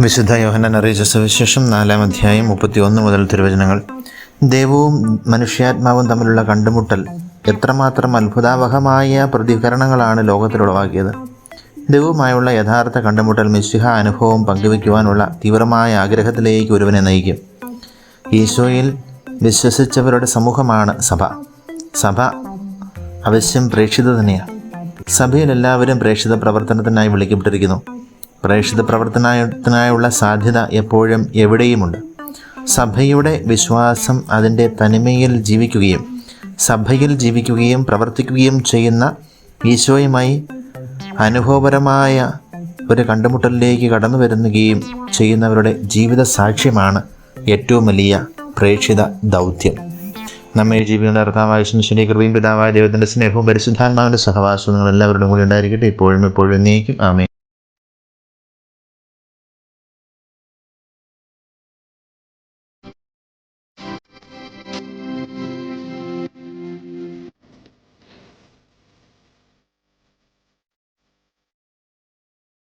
വിശുദ്ധ യോഹനൻ അറിയിച്ച സുവിശേഷം നാലാം അധ്യായം മുപ്പത്തിയൊന്ന് മുതൽ തിരുവചനങ്ങൾ. ദൈവവും മനുഷ്യാത്മാവും തമ്മിലുള്ള കണ്ടുമുട്ടൽ എത്രമാത്രം അത്ഭുതാവഹമായ പ്രതികരണങ്ങളാണ് ലോകത്തിലുളവാക്കിയത് ദൈവവുമായുള്ള യഥാർത്ഥ കണ്ടുമുട്ടൽ മിശിഹ അനുഭവം പങ്കുവയ്ക്കുവാനുള്ള തീവ്രമായ ആഗ്രഹത്തിലേക്ക് ഒരുവനെ നയിക്കും. ഈശോയിൽ വിശ്വസിച്ചവരുടെ സമൂഹമാണ് സഭ. സഭ അവശ്യം പ്രേക്ഷിത തന്നെയാണ് സഭയിൽ എല്ലാവരും പ്രേക്ഷിത പ്രവർത്തനത്തിനായി വിളിക്കപ്പെട്ടിരിക്കുന്നു. പ്രേക്ഷിത പ്രവർത്തനത്തിനായുള്ള സാധ്യത എപ്പോഴും എവിടെയുമുണ്ട്? സഭയുടെ വിശ്വാസം അതിന്റെ തനിമയിൽ ജീവിക്കുകയും സഭയിൽ ജീവിക്കുകയും പ്രവർത്തിക്കുകയും ചെയ്യുന്ന ഈശോയുമായി അനുഭവപരമായ ഒരു കണ്ടുമുട്ടലിലേക്ക് കടന്നു വരുന്നുകയും ചെയ്യുന്നവരുടെ ജീവിത സാക്ഷ്യമാണ് ഏറ്റവും വലിയ പ്രേക്ഷിത ദൗത്യം. നമ്മെ ജീവിക്കുന്ന കർത്താവായ ശനി കൃപയും പിതാവായ ദൈവത്തിന്റെ സ്നേഹവും പരിശുദ്ധാത്മാവിന്റെ സഹവാസവും നിങ്ങൾ എല്ലാവരുടെയും കൂടി ഉണ്ടായിരിക്കട്ടെ. ഇപ്പോഴും എപ്പോഴും എന്നേക്കും. ആമേ